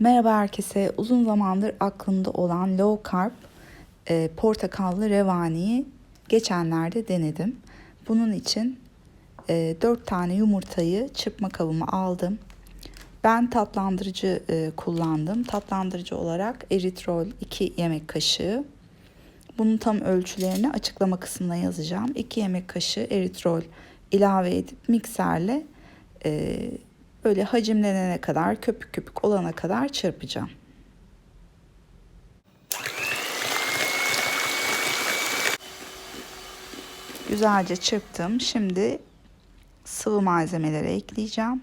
Merhaba herkese. Uzun zamandır aklımda olan low carb e, portakallı revaniyi geçenlerde denedim. Bunun için e, 4 tane yumurtayı çırpma kabıma aldım. Ben tatlandırıcı e, kullandım. Tatlandırıcı olarak eritrol 2 yemek kaşığı. Bunun tam ölçülerini açıklama kısmına yazacağım. 2 yemek kaşığı eritrol ilave edip mikserle e, böyle hacimlenene kadar, köpük köpük olana kadar çırpacağım. Güzelce çırptım. Şimdi sıvı malzemeleri ekleyeceğim.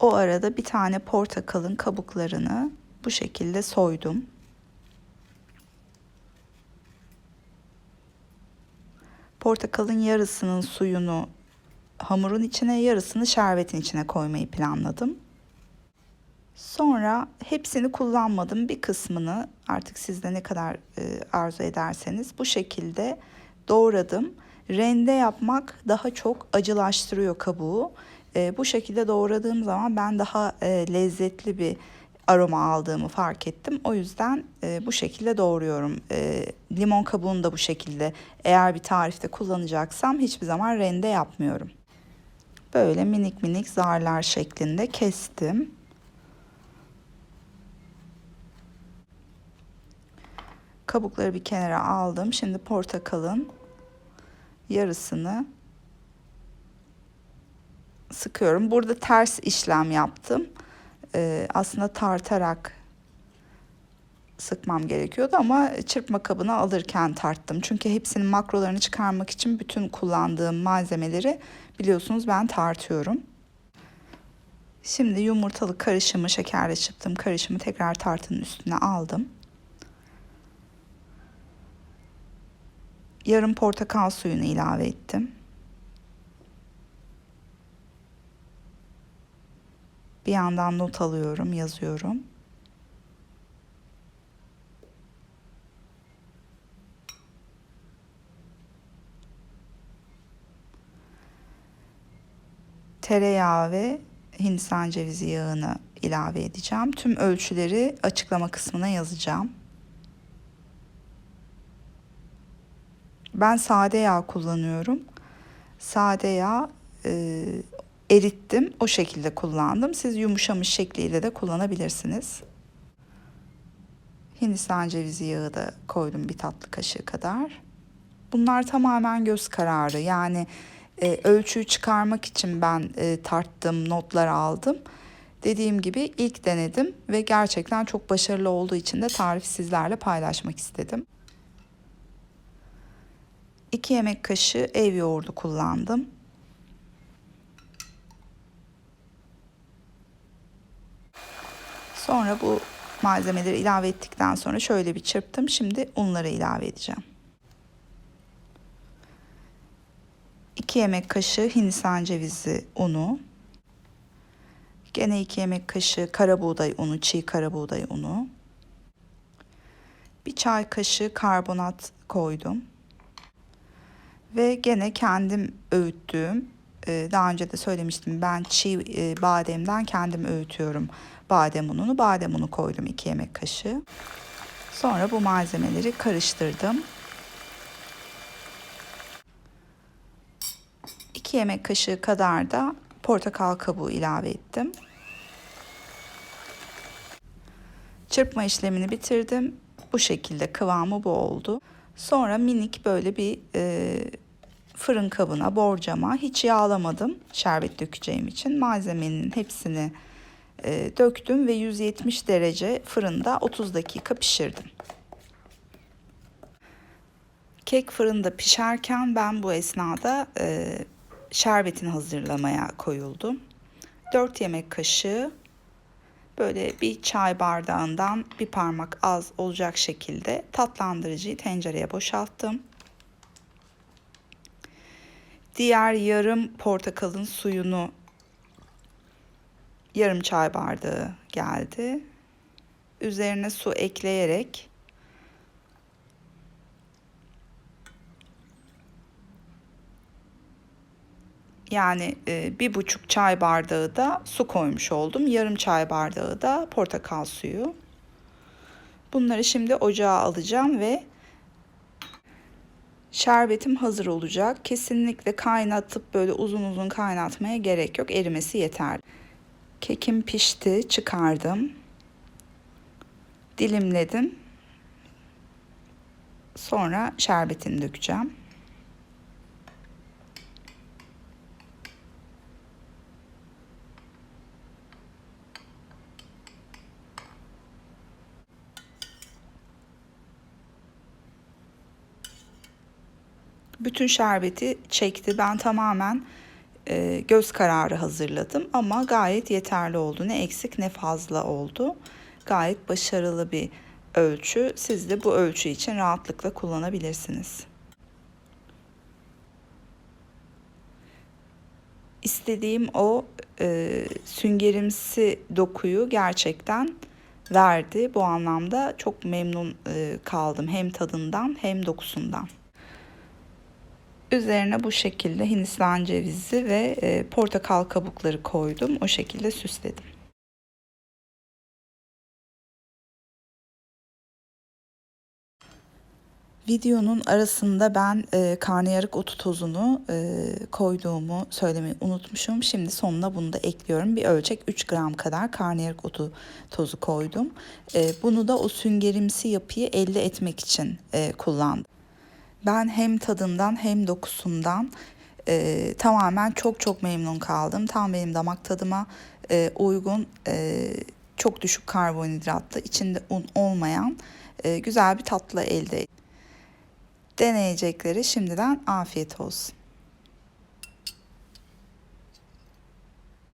O arada bir tane portakalın kabuklarını bu şekilde soydum. Portakalın yarısının suyunu hamurun içine yarısını şerbetin içine koymayı planladım. Sonra hepsini kullanmadım. Bir kısmını artık siz de ne kadar e, arzu ederseniz bu şekilde doğradım. Rende yapmak daha çok acılaştırıyor kabuğu. E, bu şekilde doğradığım zaman ben daha e, lezzetli bir aroma aldığımı fark ettim. O yüzden e, bu şekilde doğruyorum. E, limon kabuğunu da bu şekilde eğer bir tarifte kullanacaksam hiçbir zaman rende yapmıyorum. Böyle minik minik zarlar şeklinde kestim. Kabukları bir kenara aldım. Şimdi portakalın yarısını sıkıyorum. Burada ters işlem yaptım. Ee, aslında tartarak sıkmam gerekiyordu ama çırpma kabına alırken tarttım. Çünkü hepsinin makrolarını çıkarmak için bütün kullandığım malzemeleri biliyorsunuz ben tartıyorum. Şimdi yumurtalı karışımı şekerle çırptım karışımı tekrar tartının üstüne aldım. Yarım portakal suyunu ilave ettim. Bir yandan not alıyorum, yazıyorum. Tereyağı ve hindistan cevizi yağını ilave edeceğim. Tüm ölçüleri açıklama kısmına yazacağım. Ben sade yağ kullanıyorum. Sade yağ e, erittim. O şekilde kullandım. Siz yumuşamış şekliyle de kullanabilirsiniz. Hindistan cevizi yağı da koydum bir tatlı kaşığı kadar. Bunlar tamamen göz kararı. Yani e, ölçüyü çıkarmak için ben e, tarttım, notlar aldım. Dediğim gibi ilk denedim ve gerçekten çok başarılı olduğu için de tarifi sizlerle paylaşmak istedim. 2 yemek kaşığı ev yoğurdu kullandım. Sonra bu malzemeleri ilave ettikten sonra şöyle bir çırptım. Şimdi unları ilave edeceğim. 2 yemek kaşığı hindistan cevizi unu. Gene 2 yemek kaşığı kara buğday unu, çiğ kara buğday unu. Bir çay kaşığı karbonat koydum. Ve gene kendim öğüttüğüm, e, daha önce de söylemiştim ben çiğ e, bademden kendim öğütüyorum badem ununu. Badem unu koydum 2 yemek kaşığı. Sonra bu malzemeleri karıştırdım. 2 yemek kaşığı kadar da portakal kabuğu ilave ettim. Çırpma işlemini bitirdim. Bu şekilde kıvamı bu oldu. Sonra minik böyle bir e, fırın kabına, borcama hiç yağlamadım şerbet dökeceğim için. Malzemenin hepsini e, döktüm ve 170 derece fırında 30 dakika pişirdim. Kek fırında pişerken ben bu esnada e, şerbetini hazırlamaya koyuldum. 4 yemek kaşığı böyle bir çay bardağından bir parmak az olacak şekilde tatlandırıcıyı tencereye boşalttım. Diğer yarım portakalın suyunu yarım çay bardağı geldi. Üzerine su ekleyerek Yani e, bir buçuk çay bardağı da su koymuş oldum. Yarım çay bardağı da portakal suyu. Bunları şimdi ocağa alacağım ve şerbetim hazır olacak. Kesinlikle kaynatıp böyle uzun uzun kaynatmaya gerek yok. Erimesi yeterli. Kekim pişti, çıkardım. Dilimledim. Sonra şerbetini dökeceğim. Bütün şerbeti çekti. Ben tamamen e, göz kararı hazırladım ama gayet yeterli oldu. Ne eksik ne fazla oldu. Gayet başarılı bir ölçü. Siz de bu ölçü için rahatlıkla kullanabilirsiniz. İstediğim o e, süngerimsi dokuyu gerçekten verdi. Bu anlamda çok memnun e, kaldım hem tadından hem dokusundan. Üzerine bu şekilde Hindistan cevizi ve e, portakal kabukları koydum. O şekilde süsledim. Videonun arasında ben e, karnıyarık otu tozunu e, koyduğumu söylemeyi unutmuşum. Şimdi sonuna bunu da ekliyorum. Bir ölçek 3 gram kadar karnıyarık otu tozu koydum. E, bunu da o süngerimsi yapıyı elde etmek için e, kullandım. Ben hem tadından hem dokusundan e, tamamen çok çok memnun kaldım. Tam benim damak tadıma e, uygun, e, çok düşük karbonhidratlı, içinde un olmayan e, güzel bir tatlı elde. Deneyecekleri şimdiden afiyet olsun.